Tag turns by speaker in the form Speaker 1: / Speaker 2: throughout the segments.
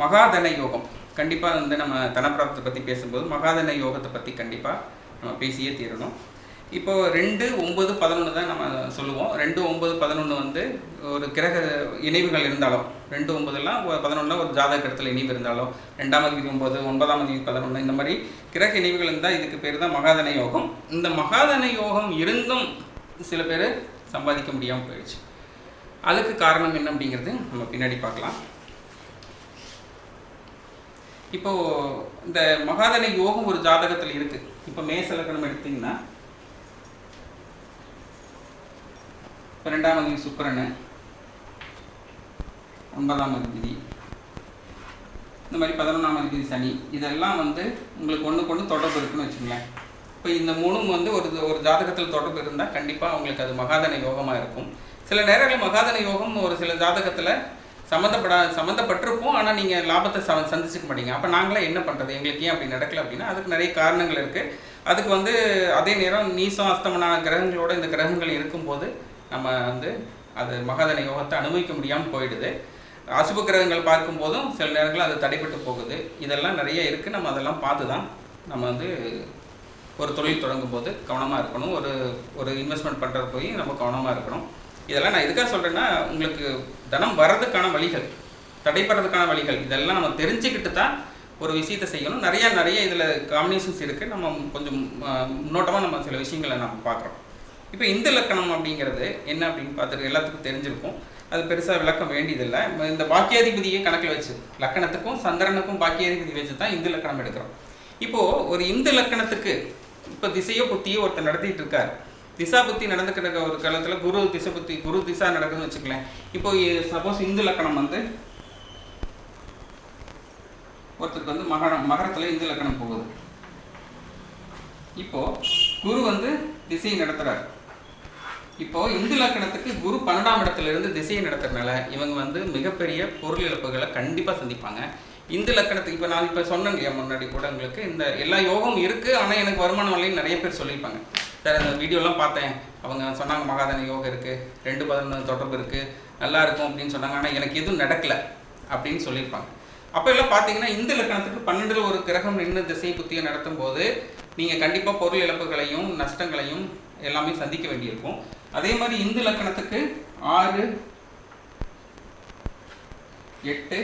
Speaker 1: மகாதன. யோகம். கண்டிப்பாக வந்து நம்ம தனப்பிராப்தத்தை பற்றி பேசும்போது மகாதன யோகத்தை பற்றி கண்டிப்பாக நம்ம பேசியே தீரணும். இப்போ ரெண்டு ஒன்பது பதினொன்று தான் நம்ம சொல்லுவோம். ரெண்டு ஒன்பது பதினொன்று வந்து ஒரு கிரக இணைவுகள் இருந்தாலும் ரெண்டு ஒன்பதுலாம் பதினொன்றில் ஒரு ஜாதக இடத்துல இணைவு இருந்தாலும் ரெண்டாம் அதிபதி ஒன்பது ஒன்பதாம் அதிபதி பதினொன்று இந்த மாதிரி கிரக இணைவுகள் இருந்தால் இதுக்கு பேர் தான் மகாதன யோகம். இந்த மகாதன யோகம் இருந்தும் சில பேர் சம்பாதிக்க முடியாமல் போயிடுச்சு. அதுக்கு காரணம் என்ன அப்படிங்கிறது நம்ம பின்னாடி பார்க்கலாம். இப்போ இந்த மகாதன யோகம் ஒரு ஜாதகத்தில் இருக்கு. இப்போ மேசலக்கணம் லக்னம் எடுத்தீங்கன்னா இப்போ ரெண்டாம் அதிபதி ஒன்பதாம் அதிபதி இந்த மாதிரி பதினொன்றாம் அதிபதி சனி இதெல்லாம் வந்து உங்களுக்கு ஒன்று கொண்டு தொடர்பு இருக்குன்னு வச்சுங்களேன் இப்போ இந்த மூணும் வந்து ஒரு ஒரு ஜாதகத்தில் தொடர்பு இருந்தால் கண்டிப்பாக அவங்களுக்கு அது மகாதன யோகமாக இருக்கும். சில நேரங்களில் மகாதன யோகம் ஒரு சில ஜாதகத்தில் சம்மந்தப்படா சம்மந்தப்பட்டிருப்போம். ஆனால் நீங்கள் லாபத்தை ச சந்திச்சுக்க மாட்டீங்க. அப்போ நாங்களே என்ன பண்ணுறது எங்களுக்கு ஏன் அப்படி நடக்கல அப்படின்னா அதுக்கு நிறைய காரணங்கள் இருக்குது அதுக்கு வந்து அதே நேரம் நீசம் அஸ்தமனான கிரகங்களோட இந்த கிரகங்கள் இருக்கும்போது நம்ம வந்து அது மகாதன யோகத்தை அனுபவிக்க முடியாமல் போயிடுது. அசுப கிரகங்கள் பார்க்கும்போதும் சில நேரங்களில் அது தடைப்பட்டு போகுது. இதெல்லாம் நிறைய இருக்குது நம்ம அதெல்லாம் பார்த்து தான் நம்ம வந்து ஒரு தொழில் தொடங்கும் போது கவனமாக இருக்கணும். ஒரு ஒரு இன்வெஸ்ட்மெண்ட் பண்ணுறது போய் நம்ம கவனமாக இருக்கணும். இதெல்லாம் நான் எதுக்காக சொல்கிறேன்னா உங்களுக்கு தனம் வர்றதுக்கான வழிகள் தடைப்படுறதுக்கான வழிகள் இதெல்லாம் நம்ம தெரிஞ்சுக்கிட்டு தான் ஒரு விஷயத்தை செய்யணும். நிறைய நிறைய இதில் காம்பினேஷன்ஸ் இருக்குது நம்ம கொஞ்சம் முன்னோட்டமாக நம்ம சில விஷயங்களை நம்ம பார்க்குறோம். இப்போ இந்த இலக்கணம் அப்படிங்கிறது என்ன அப்படின்னு பார்த்துட்டு எல்லாத்துக்கும் தெரிஞ்சிருக்கும். அது பெருசாக விளக்கம் வேண்டியதில்லை. இந்த பாக்கியாதிபதியை கணக்கில் வச்சு லக்கணத்துக்கும் சந்திரனுக்கும் பாக்கியாதிபதி வச்சு தான் இந்து லக்கணம் எடுக்கிறோம். இப்போது ஒரு இந்து லக்கணத்துக்கு இப்போ திசையோ புத்தியோ ஒருத்தர் நடத்திட்டு இருக்கார். திசா புத்தி நடந்துக்கிற ஒரு காலத்தில் குரு திசை புத்தி குரு திசா நடக்குதுன்னு வச்சுக்கலேன் இப்போ சப்போஸ் இந்து லக்கணம் வந்து ஒருத்தருக்கு வந்து மகரம் மகரத்தில் இந்து லக்கணம் போகுது. இப்போ குரு வந்து திசையை நடத்துறாரு. இப்போ இந்து லக்கணத்துக்கு குரு பன்னெண்டாம் இடத்துல இருந்து திசையை நடத்துறதுனால இவங்க வந்து மிகப்பெரிய பொருள் இழப்புகளை கண்டிப்பாக சந்திப்பாங்க. இந்து லக்கணத்துக்கு இப்போ நான் இப்போ சொன்னேன் இல்லையா முன்னாடி கூட உங்களுக்கு இந்த எல்லா யோகம் இருக்குது ஆனால் எனக்கு வருமானம் இல்லைன்னு நிறைய பேர் சொல்லியிருப்பாங்க. சார் அந்த வீடியோலாம் பார்த்தேன். அவங்க சொன்னாங்க மகாதன யோகம் இருக்குது ரெண்டு பதினொன்று தொடர்பு இருக்குது நல்லா இருக்கும் அப்படின்னு சொன்னாங்க. ஆனால் எனக்கு எதுவும் நடக்கலை அப்படின்னு சொல்லியிருப்பாங்க. அப்போ எல்லாம் பார்த்தீங்கன்னா இந்த லக்கணத்துக்கு பன்னெண்டில் ஒரு கிரகம் நின்று திசை புத்தியை நடத்தும் போது நீங்கள் கண்டிப்பாக பொருள் இழப்புகளையும் நஷ்டங்களையும் எல்லாமே சந்திக்க வேண்டியிருக்கும். அதே மாதிரி இந்து லக்கணத்துக்கு ஆறு எட்டு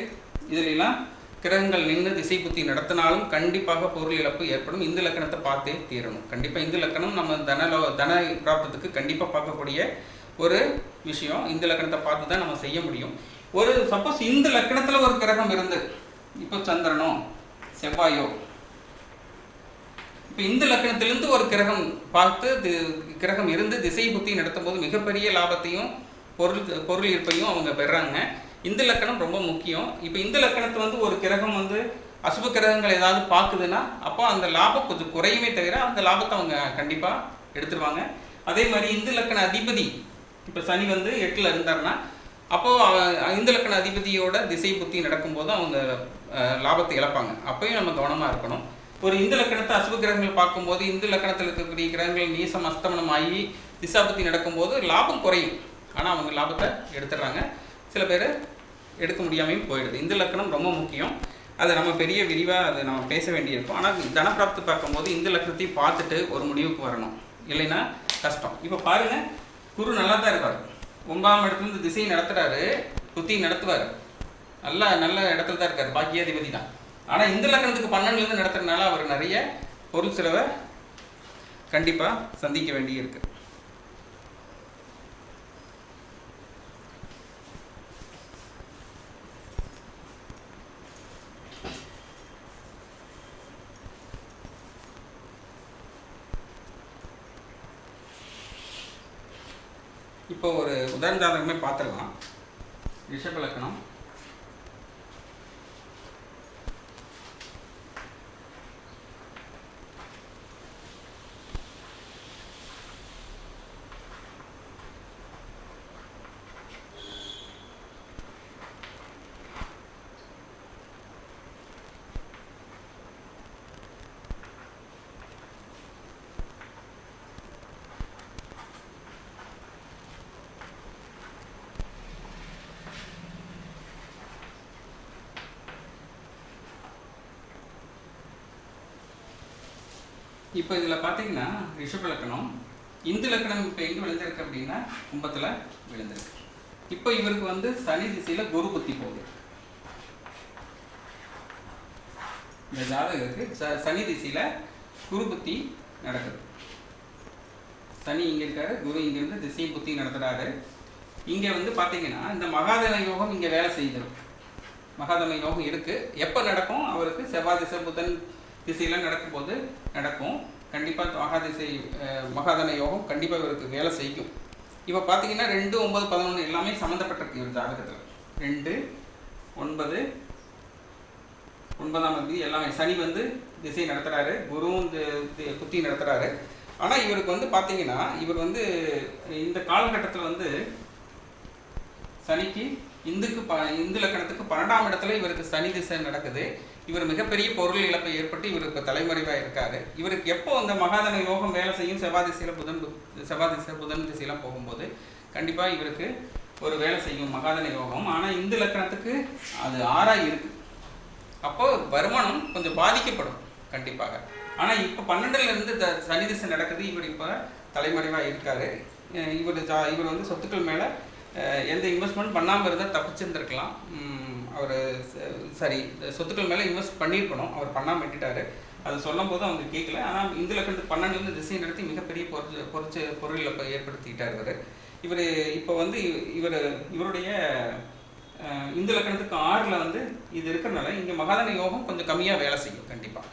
Speaker 1: இதுலாம் கிரகங்கள் நின்று திசை புத்தி நடத்தினாலும் கண்டிப்பாக பொருள் இழப்பு ஏற்படும். இந்த லக்கணத்தை பார்த்தே தீரணும். கண்டிப்பாக இந்த லக்கணம் நம்ம தன தன பிராப்தத்துக்கு கண்டிப்பாக பார்க்கக்கூடிய ஒரு விஷயம். இந்த லக்கணத்தை பார்த்து தான் நம்ம செய்ய முடியும். ஒரு சப்போஸ் இந்த லக்கணத்தில் ஒரு கிரகம் இருந்து இப்போ சந்திரனோ செவ்வாயோ இப்போ இந்த லக்கணத்திலிருந்து ஒரு கிரகம் பார்த்து தி- கிரகம் இருந்து திசை புத்தி நடத்தும் போது மிகப்பெரிய லாபத்தையும் பொருள் பொருள் ஈர்ப்பையும் அவங்க பெறாங்க. இந்த லக்கணம் ரொம்ப முக்கியம். இப்போ இந்த லக்கணத்தை வந்து ஒரு கிரகம் வந்து அசுப கிரகங்கள் ஏதாவது பார்க்குதுன்னா அப்போ அந்த லாபம் கொஞ்சம் குறையுமே தவிர அந்த லாபத்தை அவங்க கண்டிப்பாக எடுத்துருவாங்க. அதே மாதிரி இந்து லக்கண அதிபதி இப்போ சனி வந்து எட்டில் இருந்தாருன்னா அப்போது இந்து லக்கண அதிபதியோட திசை புத்தி நடக்கும்போது அவங்க லாபத்தை இழப்பாங்க. அப்போயும் நம்ம கவனமாக இருக்கணும். ஒரு இந்து லக்கணத்தை அசுப கிரகங்கள் பார்க்கும்போது இந்து லக்கணத்தில் இருக்கக்கூடிய கிரகங்கள் நீசம் அஸ்தமனம் ஆகி திசா புத்தி நடக்கும்போது லாபம் குறையும். ஆனால் அவங்க லாபத்தை எடுத்துடுறாங்க. சில பேர் எடுக்க முடியாமையும் போயிடுது. இந்த லக்கணம் ரொம்ப முக்கியம். அதை நம்ம பெரிய விரிவாக அதை நம்ம பேச வேண்டியிருக்கும். ஆனால் தனப்பிராப்தி பார்க்கும்போது இந்த லக்கணத்தையும் பார்த்துட்டு ஒரு முடிவுக்கு வரணும். இல்லைன்னா கஷ்டம். இப்போ பாருங்க குரு நல்லா தான் இருக்கார். ஒன்பதாம் இடத்துல இருந்து திசையை நடத்துகிறாரு புத்தி நடத்துவார். நல்லா நல்ல இடத்துல தான் இருக்கார். பாக்கியாதிபதி தான். ஆனால் இந்த லக்கணத்துக்கு பன்னெண்டுலேருந்து நடத்துறதுனால அவர் நிறைய பொருள் செலவை கண்டிப்பாக சந்திக்க வேண்டியிருக்கு. இப்போ ஒரு உதாரண ஜாதகமே பார்த்துடலாம். ரிஷப லக்கணம். இப்போ இதில் பார்த்தீங்கன்னா ரிஷப லக்கணம் இந்து லக்கணம் இப்போ எங்கே விழுந்திருக்கு அப்படின்னா கும்பத்தில் விழுந்திருக்கு. இப்போ இவருக்கு வந்து சனி திசையில் குரு புத்தி போகுது. இந்த ஜாதகருக்கு ச சனி திசையில் குரு புத்தி நடக்குது. சனி இங்கே இருக்காரு குரு இங்கேருந்து திசையும் புத்தி நடத்துகிறாரு இங்கே வந்து பார்த்தீங்கன்னா இந்த மகாதன யோகம் இங்கே வேலை செய்தது மகாதன யோகம் இருக்குது எப்போ நடக்கும்? அவருக்கு செவ்வாய் திசை புத்தன் திசையெல்லாம் நடக்கும்போது நடக்கும். கண்டிப்பாக மகாதிசை திசை மகாதன யோகம் கண்டிப்பாக இவருக்கு வேலை செய்யும். இப்போ பார்த்தீங்கன்னா ரெண்டு ஒன்பது பதினொன்று எல்லாமே சம்மந்தப்பட்டிருக்கு இவர் ஜாதகத்தில். ரெண்டு ஒன்பது ஒன்பதாம் தேதி எல்லாமே. சனி வந்து திசை நடத்துகிறாரு குருவும் தி- தி- புத்தி நடத்துகிறாரு ஆனால் இவருக்கு வந்து பார்த்தீங்கன்னா இவர் வந்து இந்த காலகட்டத்தில் வந்து சனிக்கு இந்துக்கு ப இந்து லக்கணத்துக்கு பன்னெண்டாம் இடத்துல இவருக்கு சனி திசை நடக்குது. இவர் மிகப்பெரிய பொருள் இழப்பை ஏற்பட்டு இவர் இப்போ தலைமறைவாக இருக்காரு. இவருக்கு எப்போ அந்த மகாதன யோகம் வேலை செய்யும் செவ்வாதிசையில் புதன் செவ்வாதிசை புதன் திசையெல்லாம் போகும்போது கண்டிப்பாக இவருக்கு ஒரு வேலை செய்யும் மகாதன யோகம். ஆனால் இந்து லக்கணத்துக்கு அது ஆறாக இருக்கு. அப்போ வருமானம் கொஞ்சம் பாதிக்கப்படும் கண்டிப்பாக. ஆனால் இப்போ பன்னெண்டுலேருந்து த சனி திசை நடக்குது. இவர் இப்போ தலைமறைவாக இருக்காரு. இவர் ஜா இவர் வந்து சொத்துக்கள் மேலே எந்த இன்வெஸ்ட்மெண்ட் பண்ணாமல் இருந்தால் தப்பிச்சிருந்துருக்கலாம். அவர் சரி சொத்துக்கள் மேலே இன்வெஸ்ட் பண்ணியிருக்கணும். அவர் பண்ணாமல் விட்டுட்டார். அது சொல்லும் போது அவங்க கேட்கல ஆனால் இந்த லக்கணத்துக்கு பன்னெண்டுலேருந்து திசை நடத்தி மிகப்பெரிய பொருள் பொருச்சு பொருள் இப்போ ஏற்படுத்திக்கிட்டார் இவர் இவர் இப்போ வந்து இவர் இவருடைய இந்த இந்து லக்கணத்துக்கு ஆறில் வந்து இது இருக்கிறனால இங்கே மகாதன யோகம் கொஞ்சம் கம்மியாக வேலை செய்யும் கண்டிப்பாக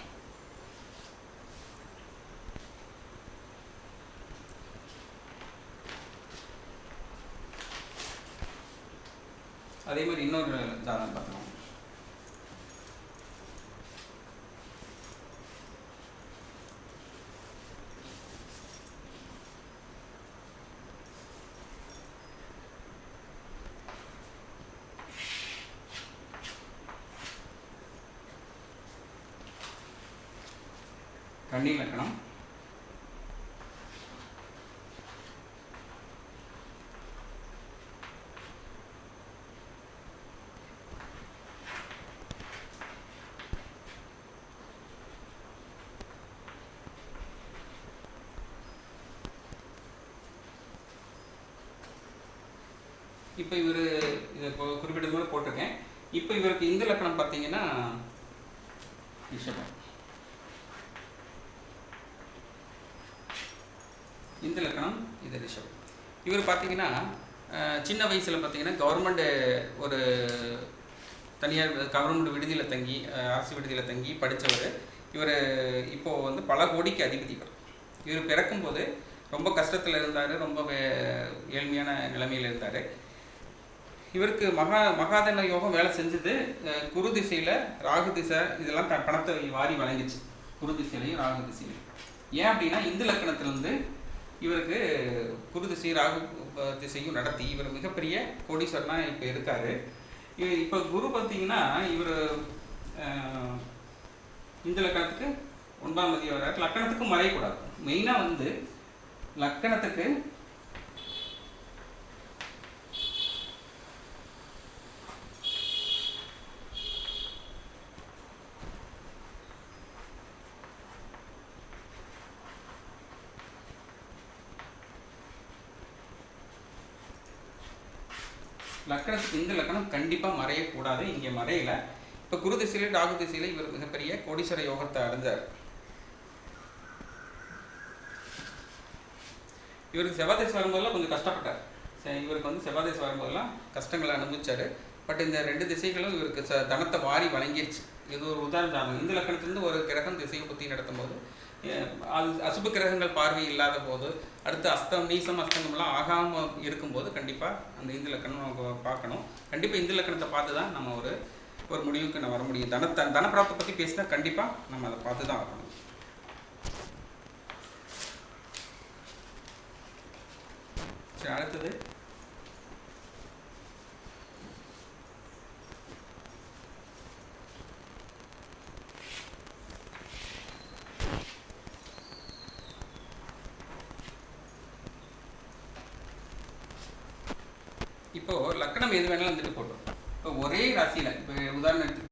Speaker 1: அதே மாதிரி இன்னொரு தாரம் பார்க்கலாம். கன்னி லக்கணம் இப்போ இவர் இதை குறிப்பிட்டது கூட போட்டிருக்கேன். இப்போ இவருக்கு இந்த லக்கணம் பார்த்தீங்கன்னா ரிஷபம் இந்த லக்கணம் இது ரிஷபம் இவர் பார்த்தீங்கன்னா சின்ன வயசில் பார்த்தீங்கன்னா கவர்மெண்ட் ஒரு தனியார் கவர்மெண்ட் விடுதியில் தங்கி அரசு விடுதியில் தங்கி படித்தவர் இவர் இப்போது வந்து பல கோடிக்கு அதிபதி இவர். இவர் பிறக்கும்போது ரொம்ப கஷ்டத்தில் இருந்தார் ரொம்ப ஏழ்மையான நிலைமையில் இருந்தார். இவருக்கு மகா மகாதன யோகம் வேலை செஞ்சது. குரு திசையில் ராகு திசை இதெல்லாம் த பணத்தை வாரி வழங்கிச்சு. குரு திசையிலையும் ராகு திசையிலையும். ஏன் அப்படின்னா இந்து லக்கணத்திலிருந்து இவருக்கு குரு திசை ராகு திசையும் நடத்தி இவர் மிகப்பெரிய கோடீஸ்வரனாக இப்போ இருக்கார். இ- இப்போ குரு பார்த்தீங்கன்னா இவர் இந்து லக்கணத்துக்கு ஒன்பதாம் மதியம் வர்றாரு. லக்கணத்துக்கு மறையக்கூடாது. மெயினாக வந்து லக்கணத்துக்கு லக்கணத்துக்கு இந்த லக்கணம் கண்டிப்பாக மறையக்கூடாது இங்கே மறையலை. இப்போ குரு திசையில ராகு திசையில இவர் மிகப்பெரிய கோடீஸ்வர யோகத்தை அடைஞ்சார். இவருக்கு செவ்வாதேசம் வரும்போதெல்லாம் கொஞ்சம் கஷ்டப்பட்டார். இவருக்கு வந்து செவ்வாதேசம் வரும்போதெல்லாம் கஷ்டங்களை அனுபவிச்சாரு. பட் இந்த ரெண்டு திசைகளும் இவருக்கு ச தனத்தை வாரி வழங்கிடுச்சு இது ஒரு உதாரணம். இந்த லக்கணத்திலிருந்து ஒரு கிரகம் திசையை பற்றி நடத்தும் போது அது அசுப கிரகங்கள் பார்வை இல்லாத போது அடுத்து அஸ்தம் நீசம் அஸ்தங்கம்லாம் ஆகாமல் இருக்கும்போது கண்டிப்பாக அந்த இந்து லக்கணம் நம்ம பார்க்கணும். கண்டிப்பாக இந்து லக்கணத்தை பார்த்து தான் நம்ம ஒரு ஒரு முடிவுக்கு நம்ம வர முடியும். தன த- தனப்பிராப்தை பற்றி பேசினா கண்டிப்பாக நம்ம அதை பார்த்து தான் வரணும் சரி அடுத்தது? இப்போ லக்கணம் எது வேணாலும் வந்துட்டு போட்டோம். இப்போ ஒரே ராசியில் இப்போ உதாரணம்